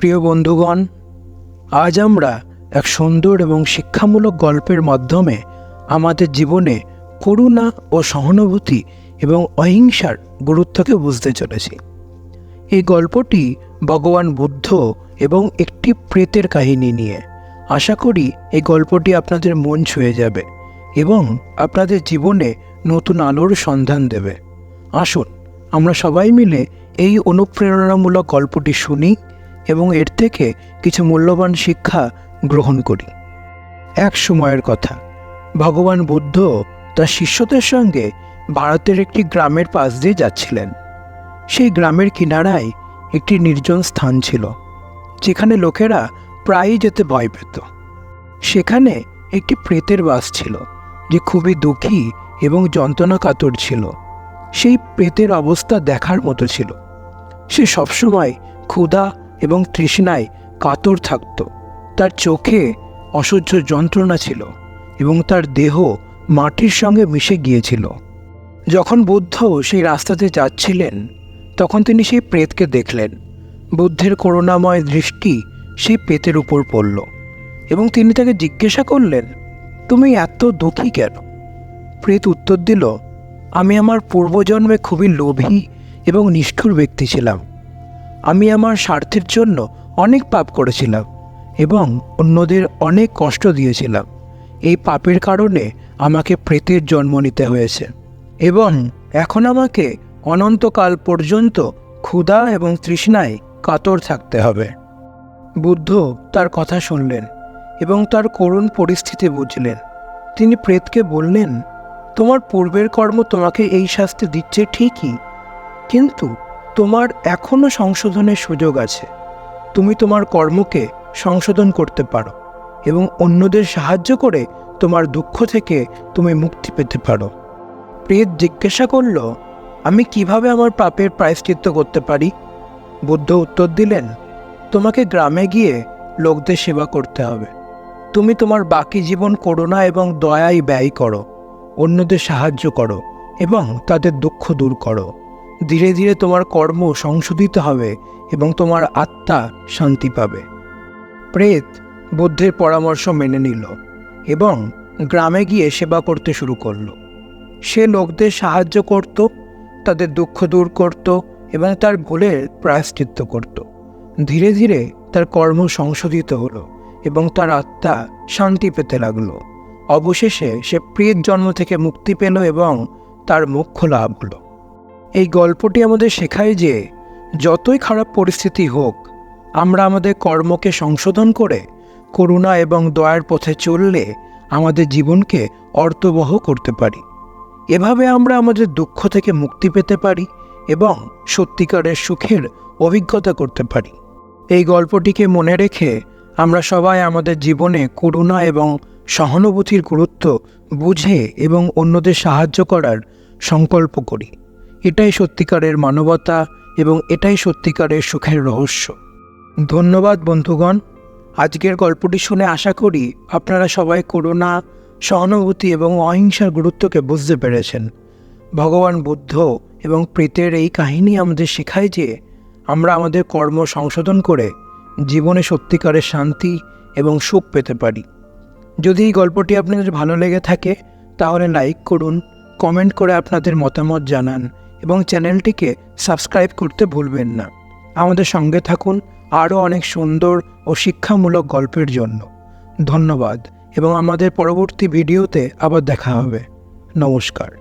প্রিয় বন্ধুগণ, আজ আমরা এক সুন্দর এবং শিক্ষামূলক গল্পের মাধ্যমে আমাদের জীবনে করুণা ও সহানুভূতি এবং অহিংসার গুরুত্বকে বুঝতে চলেছি। এই গল্পটি ভগবান বুদ্ধ এবং একটি প্রেতের কাহিনী নিয়ে। আশা করি এই গল্পটি আপনাদের মন ছুঁয়ে যাবে এবং আপনাদের জীবনে নতুন আলোর সন্ধান দেবে। আসুন, আমরা সবাই মিলে এই অনুপ্রেরণামূলক গল্পটি শুনি এবং এর থেকে কিছু মূল্যবান শিক্ষা গ্রহণ করি। এক সময়ের কথা, ভগবান বুদ্ধ তার শিষ্যদের সঙ্গে ভারতের একটি গ্রামের পাশ দিয়ে যাচ্ছিলেন। সেই গ্রামের কিনারায় একটি নির্জন স্থান ছিল, যেখানে লোকেরা প্রায়ই যেতে ভয় পেত। সেখানে একটি প্রেতের বাস ছিল, যে খুবই দুঃখী এবং যন্ত্রণা কাতর ছিল। সেই প্রেতের অবস্থা দেখার মতো ছিল। সে সবসময় ক্ষুধা এবং তৃষ্ণায় কাতর থাকত। তার চোখে অসহ্য যন্ত্রণা ছিল এবং তার দেহ মাটির সঙ্গে মিশে গিয়েছিল। যখন বুদ্ধ সেই রাস্তাতে যাচ্ছিলেন, তখন তিনি সেই প্রেতকে দেখলেন। বুদ্ধের করুণাময় দৃষ্টি সেই প্রেতের উপর পড়ল এবং তিনি তাকে জিজ্ঞাসা করলেন, তুমি এত দুঃখী কেন? প্রেত উত্তর দিল, আমি আমার পূর্বজন্মে খুবই লোভী এবং নিষ্ঠুর ব্যক্তি ছিলাম। আমি আমার স্বার্থের জন্য অনেক পাপ করেছিলাম এবং অন্যদের অনেক কষ্ট দিয়েছিলাম। এই পাপের কারণে আমাকে প্রেতের জন্ম নিতে হয়েছে এবং এখন আমাকে অনন্তকাল পর্যন্ত ক্ষুধা এবং তৃষ্ণায় কাতর থাকতে হবে। বুদ্ধ তার কথা শুনলেন এবং তার করুণ পরিস্থিতি বুঝলেন। তিনি প্রেতকে বললেন, তোমার পূর্বের কর্ম তোমাকে এই শাস্তি দিচ্ছে ঠিকই, কিন্তু তোমার এখনও সংশোধনের সুযোগ আছে। তুমি তোমার কর্মকে সংশোধন করতে পারো এবং অন্যদের সাহায্য করে তোমার দুঃখ থেকে তুমি মুক্তি পেতে পারো। প্রেত জিজ্ঞাসা করল, আমি কীভাবে আমার পাপের প্রায়শ্চিত্ত করতে পারি? বুদ্ধ উত্তর দিলেন, তোমাকে গ্রামে গিয়ে লোকদের সেবা করতে হবে। তুমি তোমার বাকি জীবন করুণা এবং দয়ায় ব্যয় করো, অন্যদের সাহায্য করো এবং তাদের দুঃখ দূর করো। ধীরে ধীরে তোমার কর্ম সংশোধিত হবে এবং তোমার আত্মা শান্তি পাবে। প্রেত বুদ্ধের পরামর্শ মেনে নিল এবং গ্রামে গিয়ে সেবা করতে শুরু করল। সে লোকদের সাহায্য করত, তাদের দুঃখ দূর করত এবং তার ভুলের প্রায়শ্চিত্ত করত। ধীরে ধীরে তার কর্ম সংশোধিত হলো এবং তার আত্মা শান্তি পেতে লাগল। অবশেষে সে প্রিয়ের জন্ম থেকে মুক্তি পেল এবং তার মোক্ষ লাভ হলো। এই গল্পটি আমাদের শেখায় যে, যতই খারাপ পরিস্থিতি হোক, আমরা আমাদের কর্মকে সংশোধন করে, করুণা এবং দয়ার পথে চললে আমাদের জীবনকে অর্থবহ করতে পারি। এভাবে আমরা আমাদের দুঃখ থেকে মুক্তি পেতে পারি এবং সত্যিকারের সুখের অভিজ্ঞতা করতে পারি। এই গল্পটিকে মনে রেখে আমরা সবাই আমাদের জীবনে করুণা এবং সহানুভূতির গুরুত্ব বুঝে এবং অন্যদের সাহায্য করার সংকল্প করি। এটাই সত্যিকারের মানবতা এবং এটাই সত্যিকারের সুখের রহস্য। ধন্যবাদ বন্ধুগণ। আজকের গল্পটি শুনে আশা করি আপনারা সবাই করুণা, সহানুভূতি এবং অহিংসার গুরুত্বকে বুঝতে পেরেছেন। ভগবান বুদ্ধ এবং প্রীতের এই কাহিনী আমাদের শেখায় যে আমরা আমাদের কর্ম সংশোধন করে জীবনে সত্যিকারের শান্তি এবং সুখ পেতে পারি। যদি এই গল্পটি আপনাদের ভালো লেগে থাকে, তাহলে লাইক করুন, কমেন্ট করে আপনাদের মতামত জানান। এবং চ্যানেলটিকে সাবস্ক্রাইব করতে ভুলবেন না। আমাদের সঙ্গে থাকুন আরও অনেক সুন্দর ও শিক্ষামূলক গল্পের জন্য। ধন্যবাদ, এবং আমাদের পরবর্তী ভিডিওতে আবার দেখা হবে। নমস্কার।